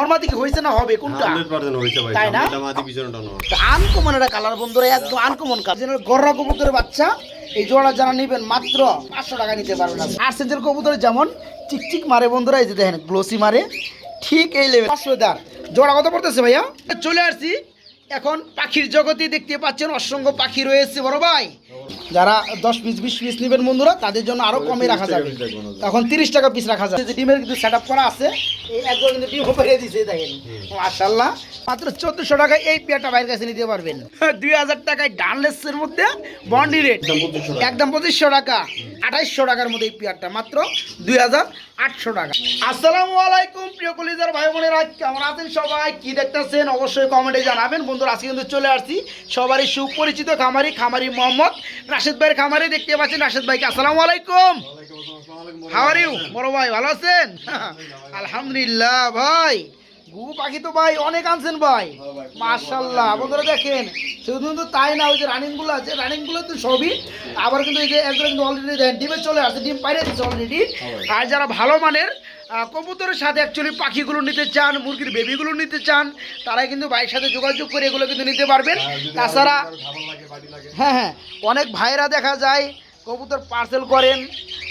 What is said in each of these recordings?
নর্মাদি কি হয়েছে না হবে? কোনটা? হয়েছে ভাই তাই না? আনকমন একটা কালার বন্ধুরা একদম আনকমন কালার। গররা কবুতরের বাচ্চা এই জোড়া যারা নেবেন মাত্র পাঁচশো টাকা নিতে পারবেন। আর সেন্সের কবুতর যেমন চিকচিক মারে বন্ধুরা এই যে দেখেন গ্লোসি মারে ঠিক এই লেভেল পাঁচশো দার জোড়া কত পড়তেছে ভাইয়া? চলে আসছি। এখন পাখির জগতে দেখতে পাচ্ছেন অসংখ্য পাখি রয়েছে বড় ভাই। যারা দশ পিস বিশ পিস নেবেন বন্ধুরা তাদের জন্য আরও কমে রাখা যাবে। তখন তিরিশ টাকা পিস রাখা যাবে। যে ডিমের কিন্তু সেট করা আছে এই একজন কিন্তু ডিম পেরে দিছে দেখেন। মাশাল্লাহ মাত্র চোদ্দশো টাকায় এই পেয়ারটা বাইরের কাছে নিতে পারবেন। দুই হাজার টাকায় ডানলেসের মধ্যে বন্ডি রেট। একদম পঁচিশশো টাকা। আঠাইশশো টাকার মধ্যে এই পেয়ারটা মাত্র দুই হাজার আটশো টাকা। আসসালামু আলাইকুম প্রিয় কলিজার ভাই বোনেরা কেমন আছেন সবাই? কি দেখতেছেন? অবশ্যই কমেন্টে জানাবেন। বন্ধুরা আজকে কিন্তু চলে আসছি সবারই সুপরিচিত খামারি খামারি মোহাম্মদ রাশেদ ভাইয়ের খামারে দেখতে পাচ্ছেন রাশেদ ভাইকে আসসালামু আলাইকুম। হাওয়ার ইউ বড় ভাই ভালো আছেন? আলহামদুলিল্লাহ ভাই। গুগু পাখি তো ভাই অনেক আনছেন ভাই। মার্শাল্লাহ বন্ধুরা দেখেন শুধু কিন্তু তাই না ওই যে রানিংগুলো আছে রানিংগুলো তো সবই। আবার কিন্তু এই যে একজন কিন্তু অলরেডি ডিমে চলে আসছে ডিম পাইরে দিচ্ছে অলরেডি আর যারা ভালো মানের কবুতরের সাথে অ্যাকচুয়ালি পাখিগুলো নিতে চান মুরগির বেবিগুলো নিতে চান তারাই কিন্তু ভাইয়ের সাথে যোগাযোগ করে এগুলো কিন্তু নিতে পারবেন। তাছাড়া হ্যাঁ হ্যাঁ অনেক ভাইরা দেখা যায় কবুতর পার্সেল করেন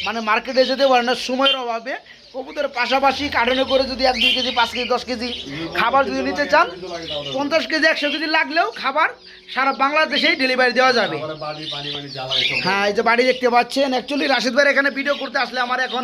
মানে মার্কেটে যেতে পারেন না সময়ের অভাবে। কবুতরের পাশাপাশি কার্টনে করে যদি এক দুই কেজি পাঁচ কেজি দশ কেজি খাবার যদি নিতে চান পঞ্চাশ কেজি একশো কেজি লাগলেও খাবার সারা বাংলাদেশেই ডেলিভারি দেওয়া যাবে। এসব হ্যাঁ এই যে বাড়ি দেখতে পাচ্ছেন অ্যাকচুয়ালি রাশিদ ভাইয়ের এখানে ভিডিও করতে আসলে আমার এখন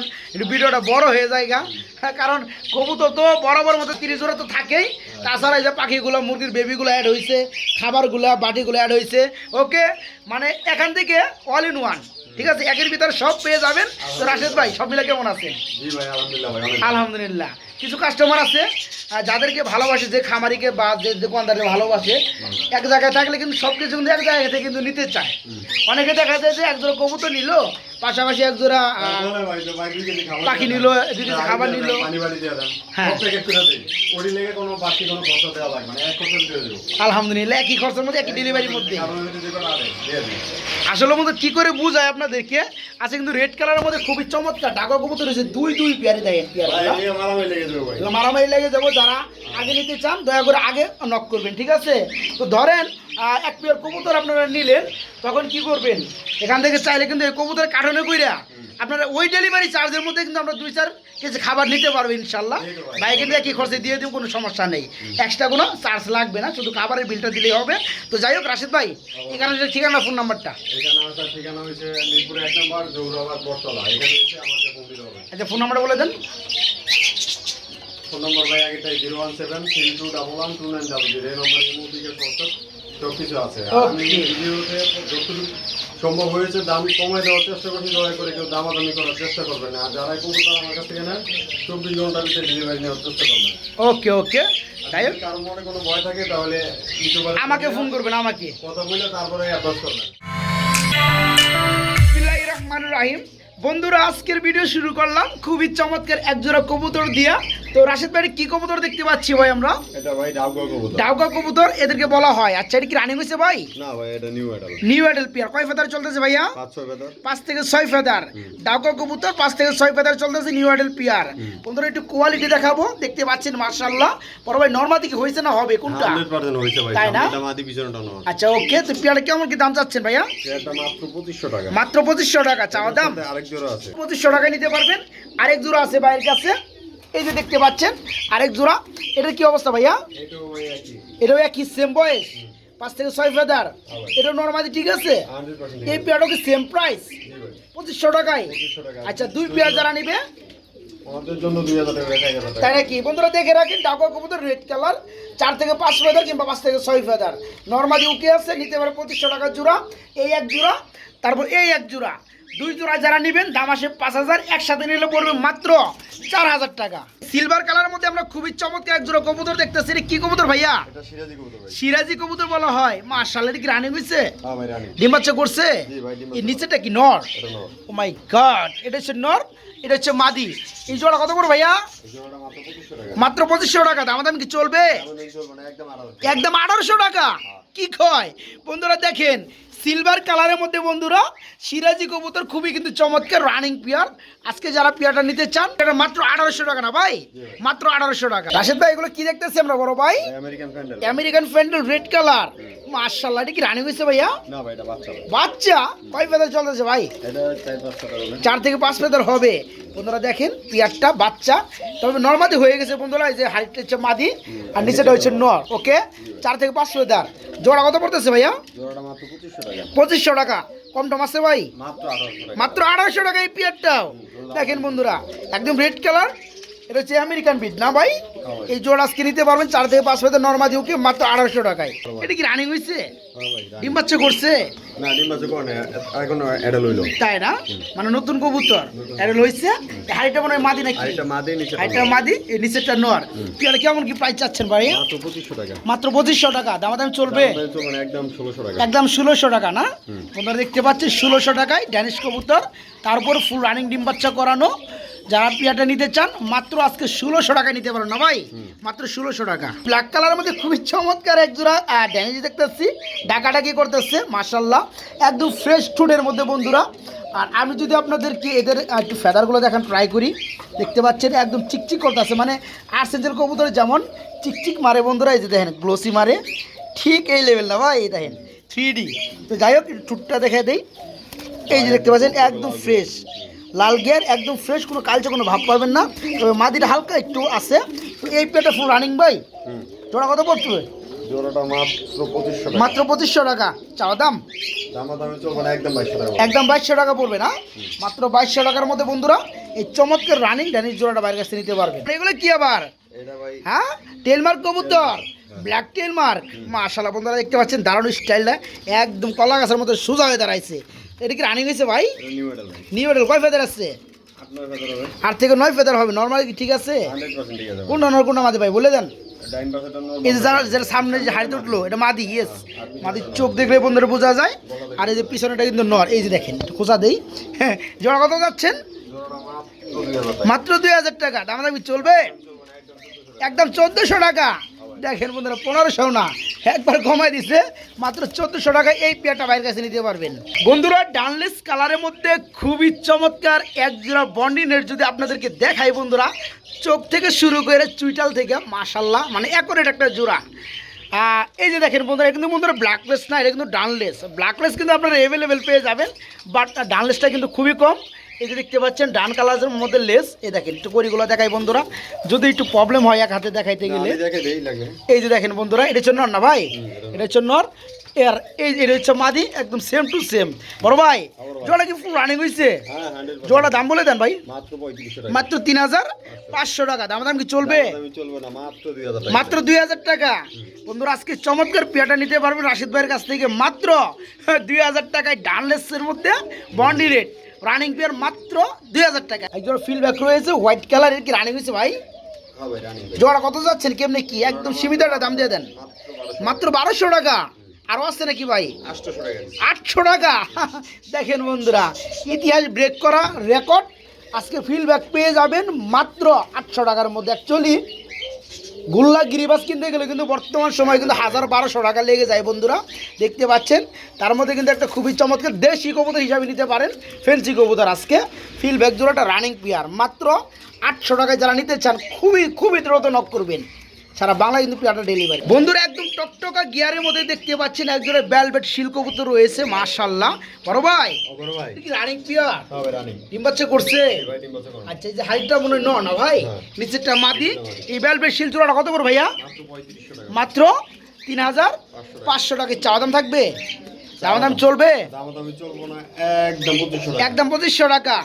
ভিডিওটা বড় হয়ে যায় গা। হ্যাঁ কারণ কবুতর তো বরাবর মতো তিরিশ জোড়া তো থাকেই। তাছাড়া এই যে পাখিগুলো মুরগির বেবিগুলো অ্যাড হয়েছে খাবারগুলো বাটিগুলো অ্যাড হয়েছে ওকে মানে এখান থেকে অল ইন ওয়ান ঠিক আছে একের ভিতরে সব পেয়ে যাবেন। তো রাশেদ ভাই সব মিলে কেমন আছে আলহামদুলিল্লাহ কিছু কাস্টমার আছে যাদেরকে ভালোবাসে যে খামারিকে বা যে দোকানদারকে ভালোবাসে এক জায়গায় থাকলে কিন্তু সব কিছু কিন্তু এক জায়গা থেকে কিন্তু নিতে চায়। অনেকে দেখা যায় যে একজন কবুতর নিল পাশাপাশি এক জোড়া ভাই দুই কেজি খাবার পাখি নিল দুই কেজি খাবার নিল। হ্যাঁ। এক আলহামদুলিল্লাহ একই খরচের মধ্যে একই ডেলিভারির মধ্যে। আসলে মধ্যে কি করে বুঝায় আপনাদেরকে? আছে কিন্তু রেড কালারের মধ্যে খুবই চমৎকার ডাকা কবুতর রয়েছে দুই দুই পেয়ারে দেখেন ভাই পেয়ারা মারামারি লেগে যাবে যারা আগে নিতে চান দয়া করে আগে নক করবেন ঠিক আছে? তো ধরেন এক পেয়ার কবুতর আপনারা নিলেন তখন কি করবেন? এখান থেকে চাইলে কিন্তু এই কবুতর কাঠনে কইরা আপনারা ওই ডেলিভারি চার্জের মধ্যে কিন্তু আমরা দুই চার কেজি খাবার নিতে পারব ইনশাল্লাহ। ভাই কিন্তু একই খরচে দিয়ে দিব কোনো সমস্যা নেই। এক্সট্রা কোনো চার্জ লাগবে না শুধু খাবারের বিলটা দিলেই হবে। তো যাই হোক রাশিদ ভাই এখানে ঠিকানা ফোন নাম্বারটা আচ্ছা ফোন নাম্বারটা বলে দেন। ফোন নম্বর ভাই আগেটাই zero one seven three two double one two nine double zero এই নম্বরে সব কিছু আছে। আমি ভিডিওতে যতটুকু সম্ভব হয়েছে দাম দেওয়ার চেষ্টা করছি দয়া করে কেউ দামাদামি করার চেষ্টা করবেন না। আর যারা কবুতর আমার কাছ থেকে নেন চব্বিশ ঘণ্টার ভিতরে ডেলিভারি নেওয়ার চেষ্টা করবেন। ওকে ওকে। মনে কোনো ভয় থাকে তাহলে আমাকে ফোন করবেন। আমাকে। কথা বলে তারপরে অ্যাডভান্স করবেন। রাহিম। বন্ধুরা আজকের ভিডিও শুরু করলাম। খুবই চমৎকার একজোড়া কবুতর দিয়া তো রাশিদ ভাই কি কবুতর দেখতে পাচ্ছি ভাই আমরা? এটা ভাই ডাউগা কবুতর। ডাউকা কবুতর এদেরকে বলা হয়। আচ্ছা এটা কি রানিং হয়েছে ভাই? না ভাই এটা new adult new adult pair কয় ফেদার চলতেছে ভাইয়া? পাঁচ ছয় বেতন পাঁচ থেকে ছয় ফেদার ডাউকা কবুতর পাঁচ থেকে ছয় ফেদার চলতেছে নিউ অ্যাডেল পিয়ার বন্ধুরা একটু কোয়ালিটি দেখাবো। দেখতে পাচ্ছেন মার্শাল্লাহ বড় ভাই নর্মাল দিকে হয়েছে না হবে? কোনটা? হান্ড্রেড পার্সেন্ট হয়েছে ভাই তাই না? এটা মাদি পিছনটা নয় আচ্ছা ওকে তো পিয়ারটা কেমন কি দাম চাচ্ছেন ভাইয়া? এটা মাত্র পঁচিশশো টাকা। মাত্র পঁচিশশো টাকা চাওয়া দাম? আরেক জোড়া আছে। পঁচিশশো টাকা নিতে পারবেন। আরেক জোড়া আছে ভাইয়ের কাছে। এই যে দেখতে পাচ্ছেন, আরেক জোড়া। এটার কি অবস্থা ভাইয়া? এটাও একই সেম বয়স। পাঁচ থেকে ছয় ফেদার এটা নর্মালি ঠিক আছে? এই পেয়ারটা কি সেম প্রাইস পঁচিশশো টাকায়। আচ্ছা দুই পেয়ার যারা নিবে? তাই নাকি? বন্ধুরা, দেখে রাখেন, ডাকা কবুতর রেড কালার চার থেকে পাঁচ ফেদার কিংবা পাঁচ থেকে ছয় ফেদার নর্মালি উকে আছে, নিতে পারে পঁচিশশো টাকার জোড়া। এই এক জোড়া, তারপর এই এক জোড়া। দুই জোড়া যারা নেবেন দাম আসে পাঁচ হাজার একসাথে নিলে পড়বে মাত্র চার হাজার টাকা। সিলভার কালার মধ্যে আমরা খুবই চমৎকার এক জোড়া কবুতর দেখতেছি। কি কবুতর ভাইয়া? সিরাজি কবুতর বলা হয়। মাশাআল্লাহ এটা কি রানিং হইছে? হ্যাঁ ডিম বাচ্চা করছে। নিচেটা কি নর ও মাই গড এটা হচ্ছে নর এটা হচ্ছে মাদি। এই জোড়া কত করে ভাইয়া? মাত্র পঁচিশশো টাকা। দাম দাম কি চলবে? একদম একদম আঠারোশো টাকা? কি কয়? বন্ধুরা দেখেন সিলভার কালারের মধ্যে বন্ধুরা সিরাজি কবুতর খুবই কিন্তু চমৎকার রানিং পিয়ার আজকে যারা পিয়ারটা নিতে চান এটা মাত্র আঠারোশো টাকা না ভাই? মাত্র আঠারোশো টাকা। রাশেদ ভাই এগুলো কি দেখতেছি আমরা বড় ভাই? আমেরিকান ফ্যান্ডেল রেড কালার মার্শাল্লাহ এটা কি রানিং হয়েছে ভাইয়া? বাচ্চা কয় ফেদার চলতেছে ভাই? চার থেকে পাঁচ ফেদার হবে। বন্ধুরা দেখেন পিয়ারটা বাচ্চা। তবে নর্মাদি হয়ে গেছে বন্ধুরা এই যে হাইটটা হচ্ছে মাদি আর নিচেটা হচ্ছে নর ওকে চার থেকে পাঁচশো ফেদার জোড়া কত পড়তেছে ভাইয়া? পঁচিশশো টাকা। কম টম আছে ভাই? মাত্র আঠারোশো মাত্র আড়াইশো টাকা এই পিয়ারটাও। দেখেন বন্ধুরা একদম রেড কালার এটা হচ্ছে আমেরিকান বিট না ভাই? এই জোড়া আজকে নিতে পারবেন চার থেকে পাঁচ ফেদার নর্মাদি ওকে মাত্র আড়াইশো টাকায়। এটা কি রানিং হয়েছে হ্যাঁ ডিম বাচ্চা করছে? না ডিম এখন লইলো তাই না? মানে নতুন কবুতর। মনে হয় মাদি নাকি? মাদে নিচে হাইটা মাদি এই নিচেরটা পিয়ারে কেমন কি প্রাইস চাচ্ছেন ভাই? মাত্র পঁচিশশো টাকা। মাত্র পঁচিশশো টাকা দামাদামি চলবে? মানে একদম ষোলোশো টাকা। একদম ষোলোশো টাকা না? তোমরা দেখতে পাচ্ছেন ষোলোশো টাকায় ড্যানিশ কবুতর তারপর ফুল রানিং ডিম বাচ্চা করানো। যারা পিয়াটা নিতে চান মাত্র আজকে ষোলোশো টাকা নিতে পারো না ভাই? মাত্র ষোলোশো টাকা। ব্ল্যাক কালারের মধ্যে খুবই চমৎকার এক জোড়া আহ, ড্যানিশ দেখতেছি ডাকাডাকি করতেছে মার্শাল্লাহ একদম ফ্রেশ ফুডের মধ্যে বন্ধুরা। আর আমি যদি আপনাদেরকে এদের একটু ফেদারগুলো দেখান ট্রাই করি। দেখতে পাচ্ছেন একদম চিকচিক করতেছে। মানে আর সেন্টের কবুতরে যেমন চিকচিক মারে বন্ধুরা এই যে দেখেন গ্লোসি মারে। ঠিক এই লেভেল না ভাই এই দেখেন থ্রি ডি তো যাই হোক একটু টুটটা দেখে দেই। এই যে দেখতে পাচ্ছেন একদম ফ্রেশ লাল গিয়ার একদম ফ্রেশ কোনো কালচে কোনো ভাব পাবেন না। তবে মাদিটা হালকা একটু আছে। তো এই পেটা ফুল রানিং ভাই? জোড়া কত জোড়াটা মাত্র পঁচিশশো টাকা। চাওয়া দাম? একদম বাইশশো টাকা। পড়বে না? মাত্র বাইশশো টাকার মধ্যে বন্ধুরা এই চমৎকার রানিং ড্যানিশ জোড়াটা বাইরের কাছে নিতে পারবে এগুলো কি আবার? হ্যাঁ? টেলমার্ক কবুতর। ব্ল্যাক টেলমার্ক মাশাল্লাহ বন্ধুরা দেখতে পাচ্ছেন দারুণ স্টাইলটা একদম কলা গাছের মতো সোজা হয়ে দাঁড়াইছে। এটা কি রানিং হয়েছে ভাই? নিউ মডেল কয় ফেদার আছে? আট থেকে নয় ফেদার হবে নর্মালি কি ঠিক আছে। কোনটা নর কোনটা মাদি ভাই বলে দেন। এই যে যারা যারা সামনে যে হাড়িতে উঠল এটা মাদি ইয়েস মাদির চোখ দেখলে বন্ধুরা বোঝা যায়। আর এই যে পিছনেটা কিন্তু নর এই যে দেখেন খোঁজা দেই। হ্যাঁ জোড়া কত যাচ্ছেন? মাত্র দুই হাজার টাকা মাত্র দুই হাজার টাকা দাম দামি চলবে? একদম চোদ্দোশো টাকা। দেখেন বন্ধুরা পনেরোশো না একবার কমাই দিছে, মাত্র চোদ্দোশো টাকায় এই পেয়ারটা বাইরের কাছে নিতে পারবেন। বন্ধুরা, ডানলেস কালারের মধ্যে খুবই চমৎকার এক জোড়া বন্ডিনের যদি আপনাদেরকে দেখাই বন্ধুরা, চোখ থেকে শুরু করে চুইটাল থেকে মাশাল্লাহ মানে একরেট একটা জোড়া। এই যে দেখেন বন্ধুরা কিন্তু বন্ধুরা ব্ল্যাকলেস না, এটা কিন্তু ডানলেস। ব্ল্যাকলেস কিন্তু আপনারা অ্যাভেলেবেল পেয়ে যাবেন বাট ডানলেসটা কিন্তু খুবই কম। এই যে দেখতে পাচ্ছেন ডান কালারের মধ্যে লেস এই দেখেন একটু করিগুলো দেখাই বন্ধুরা। যদি একটু প্রবলেম হয় এক হাতে দেখাইতে গেলে। এই যে দেখেন বন্ধুরা এটা হচ্ছে নর না ভাই? এটা হচ্ছে নর। এর এই এটা হচ্ছে মাদি একদম সেম টু সেম বড় ভাই জোড়া কি ফুল রানিং হয়েছে হ্যাঁ জোড়া দাম বলে দেন ভাই। মাত্র তিন হাজার পাঁচশো টাকা। দাম দাম কি চলবে? আমি চলবে না মাত্র দুই হাজার টাকা। মাত্র দুই হাজার টাকা। বন্ধুরা আজকে চমৎকার পেয়াটা নিতে পারবেন রাশিদ ভাইয়ের কাছ থেকে। মাত্র দুই হাজার টাকায় ডানলেসের মধ্যে বন্ডি রেট। রানিং পেয়ার মাত্র দুই হাজার টাকা। একজন ফিল ব্যাক রয়েছে হোয়াইট কালারের কি রানিং হয়েছে ভাই? জোড়া কত যাচ্ছেন কেমনি কি? একদম সীমিত একটা দাম দিয়ে দেন। মাত্র বারোশো টাকা। আরও আসছে নাকি ভাই? আটশো টাকা। দেখেন বন্ধুরা ইতিহাস ব্রেক করা রেকর্ড আজকে ফিডব্যাক পেয়ে যাবেন মাত্র আটশো টাকার মধ্যে। অ্যাকচুয়ালি গুল্লা গিরিবাস কিনতে গেলে কিন্তু বর্তমান সময় কিন্তু হাজার বারোশো টাকা লেগে যায় বন্ধুরা। দেখতে পাচ্ছেন? তার মধ্যে কিন্তু একটা খুবই চমৎকার দেশি কবুতর হিসাবে নিতে পারেন ফেন্সি কবুতর আজকে। ফিল ব্যাগ জোড়াটা রানিং পিয়ার মাত্র আটশো টাকায় যারা নিতে চান, খুবই খুবই দ্রুত নক করবেন। সারা বাংলা কিন্তু পিয়ারটা ডেলিভারি বন্ধুরা একদম টকটকা গিয়ারের মধ্যে দেখতে পাচ্ছেন একজনের ব্যালবেট শিল কবুতর রয়েছে মাশাল্লাহ বড় ভাই অগর ভাই। এটা কি রানিং পিয়ার? ডিম বাচ্চা করছে? আচ্ছা এই যে হাইটটা মনে হয় ন না ভাই? হ্যাঁ। নিচেরটা মাদি। এই ব্যালবেট শিল কত করে ভাইয়া? মাত্র পঁয়ত্রিশশো টাকা। মাত্র তিন হাজার পাঁচশো টাকা। চাওয়া দাম থাকবে দাম চলবে? দাম একদম পঁচিশশো টাকা। একদম পঁচিশশো টাকা।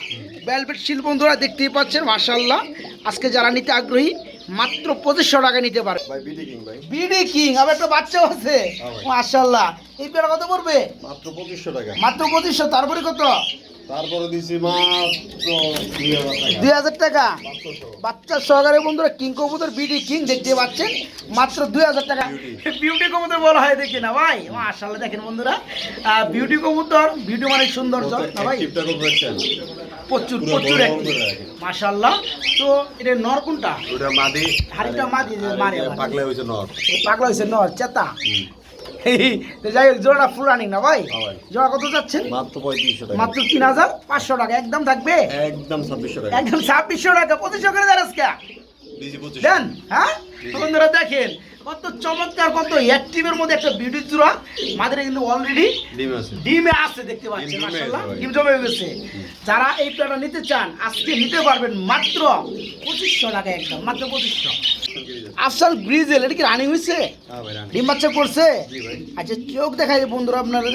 ভেলভেট শিল বন্ধুরা দেখতেই পাচ্ছেন মার্শাল্লাহ আজকে যারা নিতে আগ্রহী মাত্র পঁচিশশো টাকা নিতে পারে ভাই বিডি কিং ভাই। বিডি কিং আবার একটা বাচ্চাও আছে। হ্যাঁ। মার্শাল্লাহ এই পেয়ারা কত পড়বে? মাত্র পঁচিশশো টাকা। মাত্র পঁচিশশো তারপরে কত? তারপরে দিছি মাত্র দুই হাজার টাকা। দুই হাজার টাকা? পাঁচশো বাচ্চা সহকারে বন্ধুরা কিং কবুতর বিডি কিং দেখতে পাচ্ছেন। মাত্র দুই হাজার টাকা। বিউটি কবুতর বলা হয় দেখি না ভাই। মাশাল্লাহ দেখেন বন্ধুরা। বিউটি কবুতর বিউটি মানে সৌন্দর্য না ভাই? প্রচুর প্রচুর। মাশাল্লাহ তো এটা নর কোনটা? ওটা মাদি। হাড়িটা মাদি মারে পাগলা হয়েছে নর। পাগলা হয়েছে নর চেতা। যাই হোক জোড়াটা ফুল রানিং না ভাই? হ্যাঁ জোড়া কত যাচ্ছেন? মাত্র পঁয়ত্রিশশো টাকা। মাত্র তিন হাজার পাঁচশো টাকা। একদম থাকবে? একদম ছাব্বিশশো টাকা। একদম ছাব্বিশশো টাকা। পঁচিশশো করে দেন হ্যাঁ? বন্ধুরা দেখেন কত চমৎকার কত অ্যাক্টিভের মধ্যে একটা বিউটি চূড়া। মাদের কিন্তু অলরেডি ডিম আছে। ডিমে আছে দেখতে পাচ্ছেন মাশাআল্লাহ। ডিম জমে গেছে। যারা এই প্লেটটা নিতে চান আজকে নিতে পারবেন মাত্র পঁচিশশো টাকা একদম মাত্র পঁচিশশো। আফসাল ব্রিজেল এটা কি রানিং হয়েছে? হ্যাঁ ভাই রানি ডিম বাচ্চা করছে? জি ভাই। আচ্ছা চোখ দেখাই বন্ধুরা আপনাদের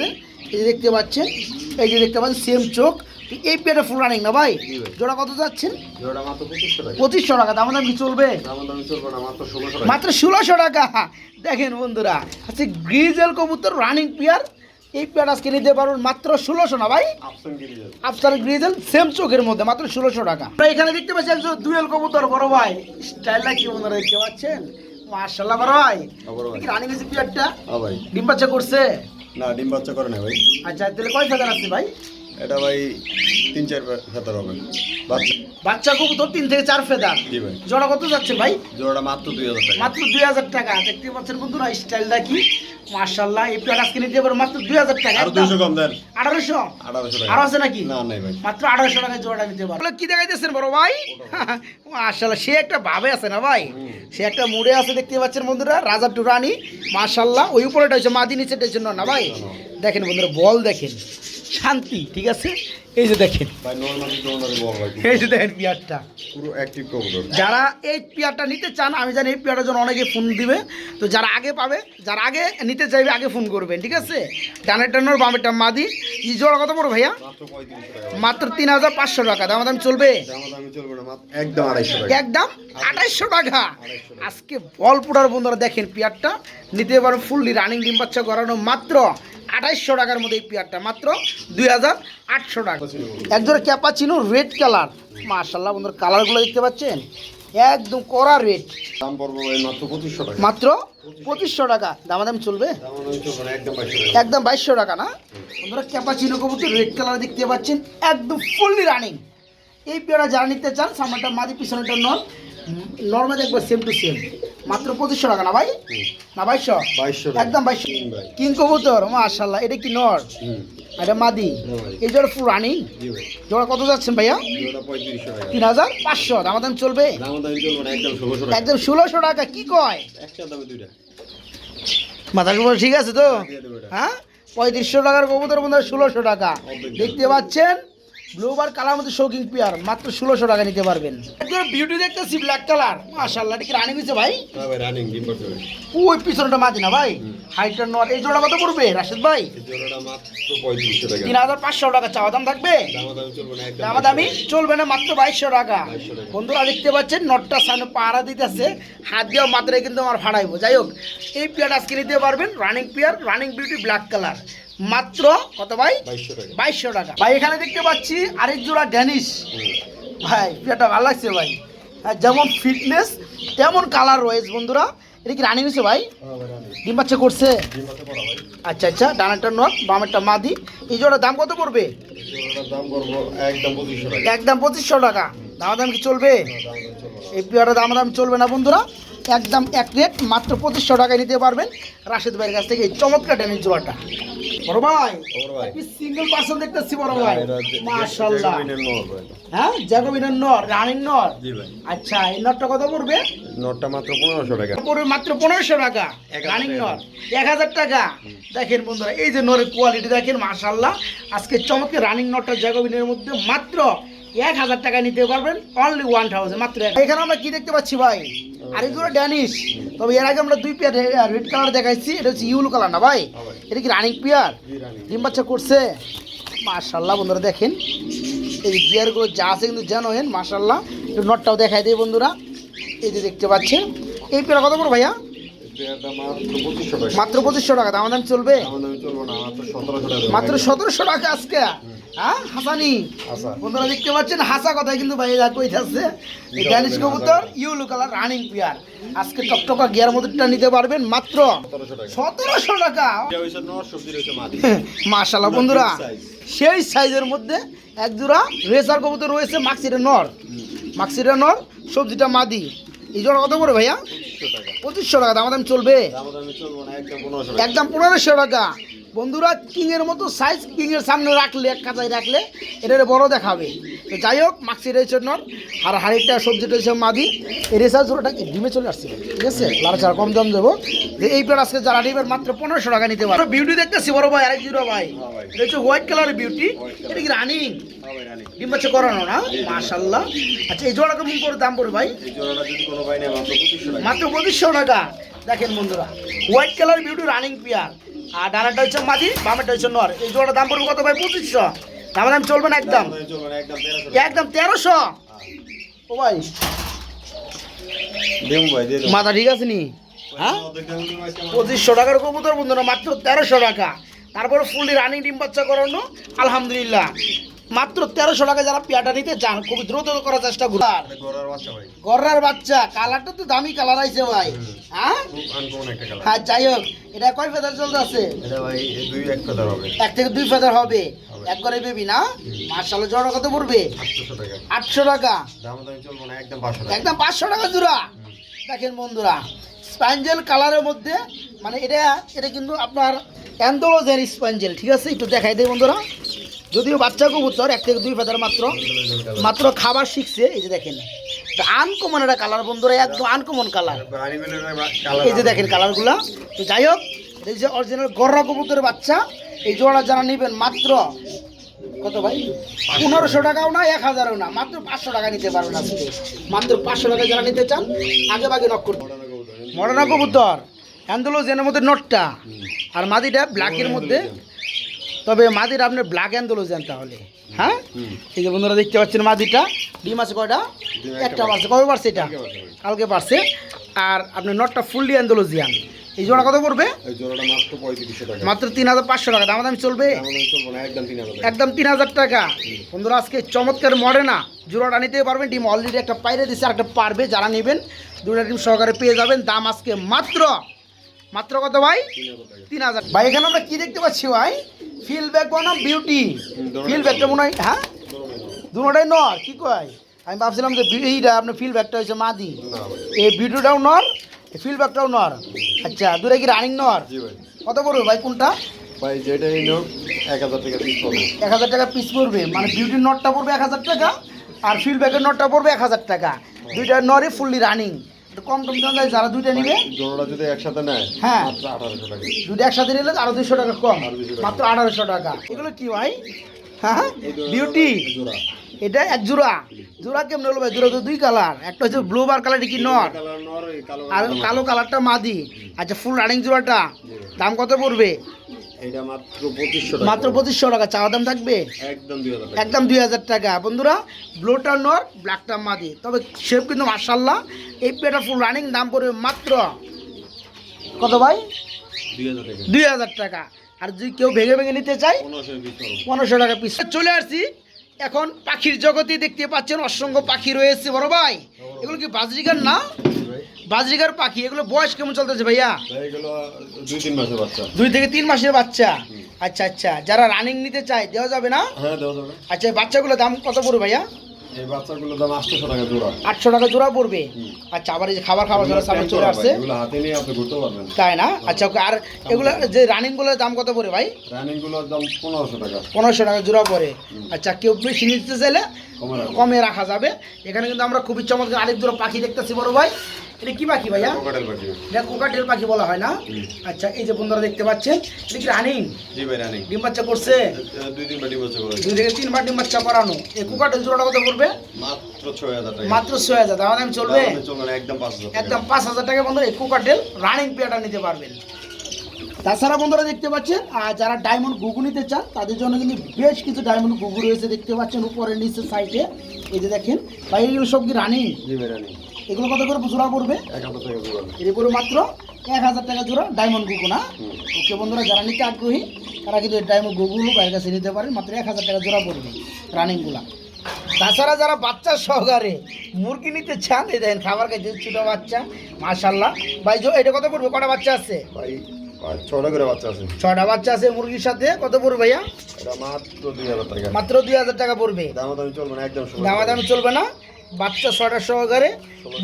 এই যে দেখতে পাচ্ছেন এই যে দেখতে পাচ্ছেন সেম চোখ। এই পেটে ফুল রানিং না ভাই? জোড়া কত যাচ্ছেন? পঁচিশশো টাকা। দাম দাম কি চলবে? মাত্র ষোলোশো টাকা। দেখেন বন্ধুরা আচ্ছা গ্রিজেল কবুতর রানিং পেয়ার এই পেয়ার আজকে নিতে পারবেন মাত্র ষোলোশো না ভাই? আফসার গ্রিজেল। সেম চোখের মধ্যে মাত্র ষোলোশো টাকা। এখানে দেখতে পাচ্ছি একজন দুয়েল কবুতর বড় ভাই। স্টাইলটা কি বন্ধুরা দেখতে পাচ্ছেন? মার্শাল্লাহ বড় ভাই। হ্যাঁ। রানিং হয়েছে পেয়ারটা হ্যাঁ ডিম বাচ্চা করছে? না ডিম বাচ্চা করে না ভাই। আচ্ছা তাহলে কয় ফেদার আছে ভাই? এটা ভাই তিন চার হাতার হবে। বাচ্চা। বাচ্চা কবুতর তিন থেকে চার ফেদার। জি ভাই। জোড়া কত যাচ্ছে ভাই? জোড়াটা মাত্র দুই হাজার টাকা। মাত্র দুই হাজার টাকা। দেখতে পাচ্ছেন বন্ধুরা স্টাইলটা কি? মার্শাল্লাহ এই পেয়ার আজকে নিতে পারো মাত্র দুই হাজার টাকা। আর দুইশো কম দেন। আঠারোশো? আঠারোশো টাকা। আরও আছে নাকি? না নাই ভাই। মাত্র আঠারোশো টাকায় জোড়াটা নিতে পারো। কি দেখাইতেছেন বড় ভাই? মার্শাল্লাহ সে একটা ভাবে আছে না ভাই? সে একটা মুড়ে আছে দেখতে পাচ্ছেন বন্ধুরা রাজা টুরানি। মার্শাল্লাহ ওই উপরেটা হচ্ছে মাদি নিচেটার জন্য না ভাই? দেখেন বন্ধুরা বল দেখেন। শান্তি ঠিক আছে? এই যে দেখেন। এই যে দেখেন পিয়ারটা। পুরো যারা এই পেয়ারটা নিতে চান আমি জানি এই পেয়ারটার জন্য অনেকে ফোন দিবে। তো যারা আগে পাবে যারা আগে নিতে চাইবে আগে ফোন করবেন ঠিক আছে? ডানের টানোর বামেরটা মাদি। ই জোড়া কত পড়ো ভাইয়া? মাত্র তিন হাজার পাঁচশো টাকা। দাম দাম চলবে একদম আড়াইশো টাকা। একদম আঠাইশশো টাকা। আজকে বল পুটার বন্ধুরা দেখেন পেয়ারটা। নিতে পারেন ফুললি রানিং ডিম বাচ্চা করানো মাত্র আঠাইশশো টাকার মধ্যে এই পেয়ারটা মাত্র দুই হাজার আটশো টাকা। একজোড়া ক্যাপাচিনো রেড কালার মার্শাল্লাহ বন্ধুরা কালারগুলো দেখতে পাচ্ছেন? একদম কড়া রেড দাম পড়বে ভাই মাত্র পঁচিশশো টাকা। মাত্র পঁচিশশো টাকা। দামাদাম চলবে? একদম বাইশশো টাকা। একদম বাইশশো টাকা না? বন্ধুরা ক্যাপাচিনো কবুতর রেড কালার দেখতে পাচ্ছেন একদম ফুললি রানিং এই পেয়ারা যারা নিতে চান সামনেটা মাদি পিছনেটা নন নর্মাল একবার সেম টু সেম মাত্র পঁচিশশো টাকা না ভাই? না বাইশশো? বাইশশো একদম বাইশশো। কিং কবুতর মাশাল্লাহ এটা কি নর? এটা মাদি। এই জোড়া ফুল রানিং জোড়া কত যাচ্ছেন ভাইয়া? তিন হাজার পাঁচশো। জামা দামি চলবে একদম ষোলোশো টাকা। একদম ষোলোশো টাকা কি কয়? দামে মাথার উপর ঠিক আছে তো। হ্যাঁ? পঁয়ত্রিশশো টাকার কবুতর মধ্যে ষোলোশো টাকা। দেখতে পাচ্ছেন? ব্লুবার কালার মধ্যে শৌকিং পেয়ার মাত্র ষোলোশো টাকা নিতে পারবেন। একদম বিউটি দেখতেছি ব্ল্যাক কালার মাশাল্লাহ এটা কি রানিং হয়েছে ভাই। হ্যাঁ রানিং ওই পিছনটা মাঝে না ভাই? হাইটটা নট এই জোড়া কত পড়বে রাশেদ ভাই? এই জোড়াটা মাত্র পঁয়ত্রিশশো টাকা। তিন হাজার পাঁচশো টাকা। চাওয়া দাম থাকবে? দামি চলবে না দামা দামি চলবে না মাত্র বাইশশো টাকা। বন্ধুরা দেখতে পাচ্ছেন নটটা সামনে পাহারা দিতেছে। হাত দেওয়া মাত্রায় কিন্তু আমার ফাড়াইবো। যাই হোক এই পেয়ার আজকে নিতে পারবেন। Running pair running beauty black colour মাত্র কত ভাই? বাইশশো টাকা। ভাই এখানে দেখতে পাচ্ছি আরেক জোড়া ড্যানিশ ভাই পেয়ারটা ভালো লাগছে ভাই। যেমন ফিটনেস তেমন কালার রয়েছে বন্ধুরা। এটা কি রানিং হয়েছে ভাই? হ্যাঁ ডিম বাচ্চা করছে? আচ্ছা আচ্ছা ডানাটা নট বামেরটা মাদি। এই জোড়ার দাম কত পড়বে? এই জোড়াটার দাম করব একদম পঁচিশশো টাকা। একদম পঁচিশশো টাকা। দাম দাম কি চলবে। এই পেয়ারা দাম দাম চলবে না বন্ধুরা। একদম এক রেট মাত্র পঁচিশশো টাকায় নিতে পারবেন। রাশেদ ভাইয়ের কাছ থেকে এই চমৎকার ড্যানিশ জোড়াটা। বড় ভাই সিঙ্গেল পার্সন দেখতেছি বড় ভাই। হ্যাঁ জ্যাকোবিনের নর রানিং নর জি ভাই। আচ্ছা এই নরটা কত পড়বে? মাত্র পনেরোশো টাকা। পড়বে মাত্র টাকা। নর টাকা। দেখেন বন্ধুরা এই যে নরের কোয়ালিটি দেখেন মাসাল্লাহ আজকে চমকে রানিং নটটা জ্যাকোবিনের মধ্যে মাত্র এক হাজার টাকা নিতে পারবেন অনলি ওয়ান থাউজেন্ড মাত্র এখানে আমরা কি দেখতে পাচ্ছি ভাই? আর এগুলো ড্যানিশ তবে এর আগে আমরা দুই পেয়ার রেড কালার দেখাইছি এটা হচ্ছে ইউলো কালার না ভাই? হ্যাঁ এটা কি রানিং পেয়ার জি ডিম বাচ্চা করছে? মাশাল্লাহ বন্ধুরা দেখেন। এই যে যা আছে কিন্তু জানো হেন মাশাল্লাহ একটু নটটাও দেখাই দিই বন্ধুরা। এই যে দেখতে পাচ্ছেন। এই পেয়ার কত করে ভাইয়া? মাত্র পঁচিশশো টাকা। মাত্র পঁচিশশো টাকা দাম দাম চলবে মাত্র সতেরোশো টাকা। আজকে? হ্যাঁ হাসানি? বন্ধুরা দেখতে পাচ্ছেন হাসা কিন্তু ভাই যা কইতাছে এই ড্যানিশ কবুতর ইউলো কালার রানিং পেয়ার আজকে টকটকা গিয়ার মধ্যেটা নিতে পারবেন মাত্র সতেরোশো টাকা। মাশাল্লাহ বন্ধুরা সেই সাইজের মধ্যে এক জোড়া রেসার কবুতর রয়েছে মাক্সিটা নর মাক্সিটা নর সবজিটা মাদি। এই জোড়া কত করে ভাইয়া? পঁচিশশো টাকা। দাম দাম চলবে? একদম পনেরোশো টাকা। বন্ধুরা কিং এর মতো সাইজ কিং এর সামনে রাখলে এক কাঁচায় রাখলে এটার বড় দেখাবে। তো যাই হোক মাক্সি রয়েছে নর আর হাড়িটা সবজিটা হচ্ছে মাদি। রেসার জোড়াটা ডিমে চলে আসছে? ঠিক আছে? লাড়া ছাড়া কম দাম দেবো। যে এই প্লেট আজকে যারা ডিমের মাত্র পনেরোশো টাকা নিতে পারো। বিউটি দেখতেছি বড় ভাই আরেক জিরো ভাই। এটা হচ্ছে হোয়াইট কালারের বিউটি এটা কি রানিং হ্যাঁ ডিম বাচ্চা করানো না? মাশাল্লাহ আচ্ছা এই জোড়া কেমন করে দাম পড়বে ভাই। মাত্র পঁচিশশো টাকা। দেখেন বন্ধুরা white colour beauty running pair আর ডানাটা হচ্ছে মাদি বামেরটা হচ্ছে নর। এই জোড়াটা দাম পড়বে কত ভাই? পঁচিশশো। দাম দাম চলবে না একদম? দামাদামি চলবো না একদম তেরোশো। ও ভাই। মাথা ঠিক আছে নি? হ্যাঁ? পঁচিশশো টাকার কবুতর বন্ধুরা মাত্র তেরোশো টাকা। তারপরে ফুললি রানিং ডিম বাচ্চা করানো আলহামদুলিল্লাহ। মাত্র তেরোশো টাকা যারা পেয়াটা নিতে চান খুবই দ্রুত করার চেষ্টা করুন। গররার বাচ্চা কালারটা তো দামি কালার আইছে ভাই। হ্যাঁ? হ্যাঁ যাই হোক এটা কয় ফেদার চলতে আছে এক হবে। এক থেকে দুই ফেদার হবে। এক করে বেবি না? মার্শাল জোড়া কত পড়বে? আটশো টাকা। একদম পাঁচশো টাকা। একদম পাঁচশো টাকা জোড়া। দেখেন বন্ধুরা স্পাঞ্জেল কালারের মধ্যে মানে এটা এটা কিন্তু আপনার অ্যান্ডোলোজের স্পাঞ্জেল ঠিক আছে? একটু দেখাই দেয় বন্ধুরা। যদিও বাচ্চা কবুতর, এক থেকে দুই ফেদার মাত্র। মাত্র খাবার শিখছে, এই যে দেখেন। আনকমন একটা কালার বন্ধুরা, একদম আনকমন কালার এই যে দেখেন কালারগুলো তো যাই হোক, এই যে অরিজিনাল গররা কবুতরের বাচ্চা, এই জোড়া যারা নেবেন মাত্র কত ভাই? পনেরোশো টাকাও না, এক হাজারও না, মাত্র পাঁচশো টাকা নিতে পারবেন আজকে। মাত্র পাঁচশো টাকা যারা নিতে চান, আগে বাগে নক করতে মডার্না কবুতর অ্যান্ডোলোজেনের মধ্যে নটটা আর মাদিটা ব্ল্যাকের মধ্যে। তবে মাদির আপনি ব্ল্যাক অ্যান্ডোলোজেন তাহলে হ্যাঁ? এই যে বন্ধুরা দেখতে পাচ্ছেন মাদিটা ডিম আছে কয়টা? একটা পারছে। কবে পারছে এটা? কালকে পারছে। আর আপনার নটটা ফুললি অ্যান্ডোলোজিয়ান এই জোড়া কত পড়বে? মাত্র তিন হাজার পাঁচশো টাকা। দাম দাম চলবে? একদম তিন হাজার টাকা। বন্ধুরা আজকে চমৎকার মরে না। জোড়াটা নিতে পারবেন। ডিম অলরেডি একটা পাইরে দিচ্ছে আর একটা পারবে। যারা নেবেন দুটা ডিম সহকারে পেয়ে যাবেন। দাম আজকে মাত্র মাত্র কত ভাই? তিন হাজার। ভাই এখানে আমরা কি দেখতে পাচ্ছি ভাই? ফিল ব্যাগ বনাম বিউটি ফিল ব্যাগটা মনে হয় হ্যাঁ? দুটাই নর কি কয়? আমি ভাবছিলাম যে এইটা আপনার ফিল ব্যাগটা হচ্ছে মাদি। এই বিউটিটাও নর ফিল ব্যাগটাও নর। আচ্ছা দূরে কি রানিং নর? কত পড়বে ভাই কোনটা? ভাই যেটা এই এক হাজার টাকা পিস পড়বে। এক হাজার টাকা পিস পড়বে। মানে বিউটির নটটা পড়বে এক হাজার টাকা আর ফিল ব্যাগের নটটা পড়বে এক হাজার টাকা। দুইটা নরই ফুললি রানিং কম টম দাম যায় যারা দুইটা নিবে। জোড়াটা যদি একসাথে নেয় হ্যাঁ। মাত্র আঠারোশো টাকা। দুইটা একসাথে নিলে আরও দুইশো টাকা কম। আরও 200 টাকা। মাত্র আঠারোশো টাকা। এগুলো কি ভাই? হ্যাঁ? বিউটি এটা এক জোড়া। জোড়া কেমন হলো ভাই? জোড়া তো দুই কালার একটা হচ্ছে ব্লু বার কালার কি নর? আর কালো কালারটা মাদি। আচ্ছা ফুল রানিং জোড়াটা। দাম কত পড়বে? এটা মাত্র পঁচিশশো টাকা। মাত্র পঁচিশশো টাকা। চাওয়া দাম থাকবে? একদম দুই হাজার একদম দুই হাজার টাকা। বন্ধুরা ব্লুটা নর ব্ল্যাকটা মাদি। তবে শেপ কিন্তু মার্শাল্লাহ এই পেটা ফুল রানিং দাম পড়বে মাত্র কত ভাই? দুই হাজার টাকা। আর যদি কেউ ভেঙে ভেঙে নিতে চায় পনেরোশো পনেরোশো টাকা পিস চলে আসছি। এখন পাখির জগতে দেখতে পাচ্ছেন অসংখ্য পাখি রয়েছে। বড় ভাই এগুলো কি বাজরিকার না? ভাই বাজরিকার পাখি এগুলো বয়স কেমন চলতেছে ভাইয়া? দুই তিন মাসের বাচ্চা। দুই থেকে তিন মাসের বাচ্চা? আচ্ছা আচ্ছা যারা রানিং নিতে চায় দেওয়া যাবে না? হ্যাঁ দেওয়া যাবে। আচ্ছা এই বাচ্চাগুলোর দাম কত পড়বে ভাইয়া? এই বাচ্চাগুলোর দাম টাকা জোড়া। আটশো টাকা জোড়া পড়বে? আচ্ছা আবার এই যে খাবার খাবার জোড়া সামনে চলে আসছে। এগুলো হাতে নিয়ে আপনি ঘুরতে পারবেন। তাই না? আচ্ছা আর এগুলো যে রানিংগুলোর দাম কত পড়ে ভাই? রানিংগুলোর দাম পনেরোশো টাকা। টাকা জোড়া পড়ে। আচ্ছা কেউ বেশি নিতে চাইলে কমে রাখা। যাবে। এখানে কিন্তু আমরা খুবই চমৎকার আরেক জোড়া পাখি দেখতেছি বড় ভাই। এটা কি পাখি ভাইয়া? এটা কোকাটেল পাখি। বলা হয় না? আচ্ছা এই যে বন্ধুরা দেখতে পাচ্ছেন এটা কি রানিং? জি ভাই রানিং। ডিম বাচ্চা করছে? দুই দিন বাটি বছর করে দুই থেকে তিনবার ডিম বাচ্চা করানো। এই কোকাটেল জোড়াটা কত পড়বে? মাত্র ছয় হাজার টাকা। মাত্র ছয় হাজার দাম দাম চলবে? চলবে একদম পাঁচ হাজার টাকা। একদম পাঁচ হাজার টাকা বন্ধুরা এই কোকাটেল রানিং পেয়ারটা নিতে পারবেন। তাছাড়া বন্ধুরা দেখতে পাচ্ছেন আর যারা ডায়মন্ড গুগু নিতে চান তাদের জন্য কিন্তু বেশ কিছু ডায়মন্ড গুগু রয়েছে দেখতে পাচ্ছেন উপরে নিচে সাইডে এই যে দেখেন ভাই এগুলো সব কি রানিং? এগুলো কত করে জোড়া করবে এর উপরে মাত্র এক হাজার টাকা জোড়া ডায়মন্ড গুগু না? ওকে বন্ধুরা যারা নিতে আগ্রহী তারা কিন্তু ডায়মন্ড গুগুলো বাইরের কাছে নিতে পারেন মাত্র এক হাজার টাকা জোড়া পড়বে রানিংগুলা। তাছাড়া যারা বাচ্চা সহকারে মুরগি নিতে চান এই দেখেন খাবার খাইতে ছোটো বাচ্চা মাশাল্লাহ ভাই জো এটা কত পড়বে? কটা বাচ্চা আছে? ভাই ছটা করে বাচ্চা আছে। ছটা বাচ্চা আছে মুরগির সাথে কত পড়বে ভাইয়া? মাত্র দুই হাজার টাকা। মাত্র দুই হাজার টাকা পড়বে। চলবে না একদম দামাদামি চলবে না। বাচ্চা ছটা সহকারে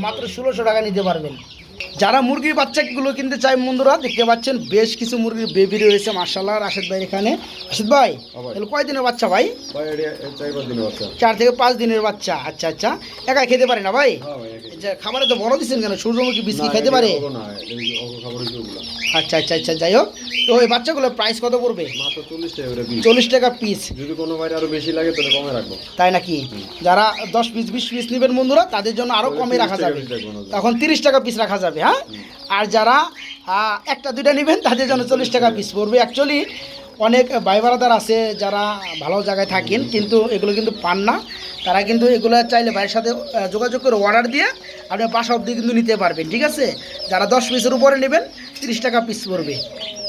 মাত্র ষোলোশো টাকা নিতে পারবেন। যারা মুরগির বাচ্চাগুলো কিনতে চায় বন্ধুরা দেখতে পাচ্ছেন বেশ কিছু মুরগির বেবি রয়েছে মার্শাল্লাহ রাশেদ ভাই এখানে। রাশেদ ভাই হ্যাঁ। কয় দিনের বাচ্চা ভাই? চার থেকে পাঁচ দিনের বাচ্চা। আচ্ছা আচ্ছা। একা খেতে পারে না ভাই। খাবারে তো বড় দিচ্ছেন কেন? সূর্যমুখী বিস্কি না, খেতে পারে। আচ্ছা আচ্ছা আচ্ছা যাই হোক। তো এই বাচ্চাগুলোর প্রাইস কত পড়বে। চল্লিশ টাকা পিস যদি কোনো বাইরে আরও বেশি লাগে তাহলে কমে রাখব। তাই নাকি? যারা দশ পিস বিশ পিস নেবেন বন্ধুরা তাদের জন্য আরও কমে রাখা যাবে। তখন তিরিশ টাকা পিস রাখা যাবে হ্যাঁ? আর যারা একটা দুইটা নেবেন তাদের জন্য চল্লিশ টাকা পিস পড়বে অ্যাকচুয়ালি অনেক ভাই বারাদার আছে যারা ভালো জায়গায় থাকেন, কিন্তু এগুলো কিন্তু পান না। তারা কিন্তু এগুলো চাইলে ভাইয়ের সাথে যোগাযোগ করে অর্ডার দিয়ে আপনি বাসা অবধি কিন্তু নিতে পারবেন, ঠিক আছে? যারা দশ পিসের উপরে নেবেন, তিরিশ টাকা পিস পড়বে।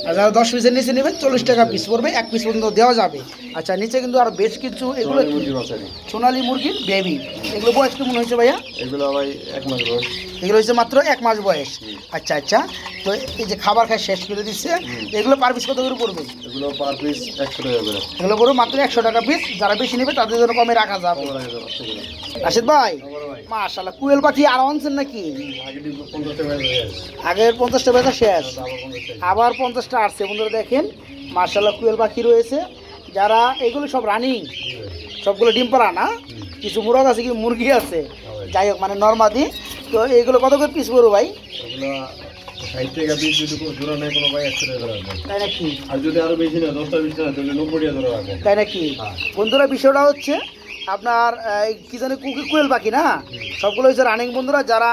আর যারা দশ পিসের নিচে নেবেন চল্লিশ টাকা পিস পড়বে এক পিস পর্যন্ত দেওয়া যাবে। আচ্ছা নিচে কিন্তু আর বেশ কিছু এগুলো সোনালী মুরগির বেবি এগুলো বয়স কেমন হয়েছে ভাইয়া? এগুলো ভাই এক মাস বয়স। এগুলো হয়েছে মাত্র এক মাস বয়স। আচ্ছা আচ্ছা। তো এই যে খাবার খায় শেষ করে দিচ্ছে এগুলো পার পিস কত করে পড়বে? এগুলো পার পিস একশো টাকা করে। এগুলো পড়বে মাত্র একশো টাকা পিস যারা বেশি নেবে তাদের জন্য কমে রাখা যাবে। রাশিদ ভাই মাশাল্লাহ কুয়েল পাখি আরও আনছেন নাকি। আগের পঞ্চাশটা বেচা শেষ। আবার পঞ্চাশটা আসছে বন্ধুরা দেখেন মার্শাল্লাহ কুয়েল পাখি রয়েছে। যারা এগুলো সব রানিং সবগুলো ডিম পাড়া না কিছু মুরগ আছে কি মুরগি আছে। যাই হোক মানে নর্মাদি। তো এইগুলো কত করে পিস করব ভাই? তাই নাকি? আর যদি আরও বেশি না দশটা বিশ না তাহলে নব্বই টাকা ধরে রাখব তাই নাকি। বন্ধুরা বিষয়টা হচ্ছে আপনার কি জানি কুকি কুয়েল পাখি না? সবগুলো হচ্ছে রানিং বন্ধুরা যারা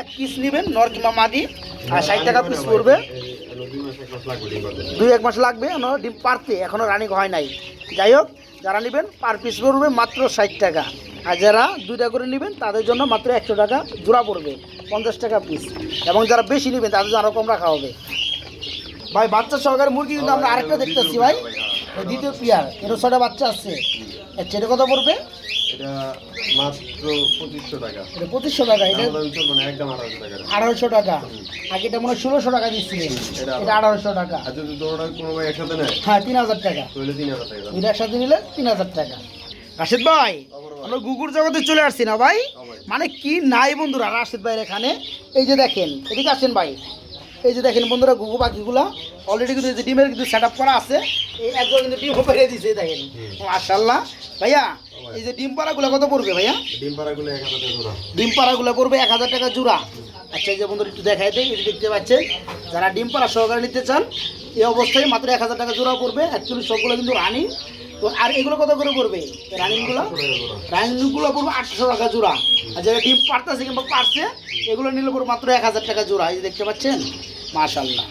এক পিস নেবেন নর কিংবা মাদি, আর ষাট টাকা পিস পড়বে। দুই এক মাস লাগবে ডিম পারতে এখনও রানিং হয় নাই। যাই হোক, যারা নেবেন পার পিস পড়বে মাত্র ষাট টাকা। আর যারা দুইটা করে নেবেন, তাদের জন্য মাত্র একশো টাকা জোড়া পড়বে, পঞ্চাশ টাকা পিস এবং যারা বেশি নেবেন, তাদের জন্য আরও কম রাখা হবে। ভাই, বাচ্চা সহকারে মুরগি কিন্তু আমরা আরেকটা দেখতেছি, ভাই। দ্বিতীয় পিয়ার ছটা বাচ্চা আছে। এটা কত পড়বে? এটা মাত্র পঁচিশশো টাকা। এটা পঁচিশশো টাকা এটা আমাদের একদম আড়াইশো টাকা। আঠারোশো টাকা। আগে এটা মনে হয় ষোলোশো টাকা দিচ্ছিলেন এটা এটা আঠারোশো টাকা। আর যদি দৌড়া কোনো ভাই একসাথে নেয়? হ্যাঁ তিন হাজার টাকা। তাহলে তিন হাজার টাকা। দুইটা একসাথে নিলে তিন হাজার টাকা। রাশেদ ভাই আমরা গুগুর জগতে চলে আসছি না ভাই? মানে কি নাই বন্ধুরা রাশেদ ভাইয়ের এখানে। এই যে দেখেন এদিকে আসেন ভাই। এই যে দেখেন বন্ধুরা গুগু পাখিগুলা অলরেডি কিন্তু এই যে ডিমের কিন্তু সেট আপ করা আছে এই একজন কিন্তু ডিম পেরে দিছে দেখেন। মার্শাল্লাহ ভাইয়া এই যে ডিম পাড়াগুলো কত পড়বে ভাইয়া? ডিম পাড়াগুলো এক হাজার টাকা জোড়া। ডিম পাড়াগুলো পড়বে এক হাজার টাকা জোড়া। আচ্ছা এই যে বন্ধুরা একটু দেখাই দেয় এটা দেখতে পাচ্ছেন যারা ডিম পাড়া সহকারে নিতে চান এই অবস্থায় মাত্র এক হাজার টাকা জোড়া পড়বে। অ্যাকচুয়ালি সবগুলো কিন্তু রানিং তো আর এগুলো কত করে পড়বে? রানিংগুলো রানিংগুলো পড়বে আটশো টাকা জোড়া। আর যারা ডিম পারতেছে কিংবা পারছে এগুলো নিলে পড়বে মাত্র এক হাজার টাকা জোড়া। এই দেখতে পাচ্ছেন? মাশাল্লাহ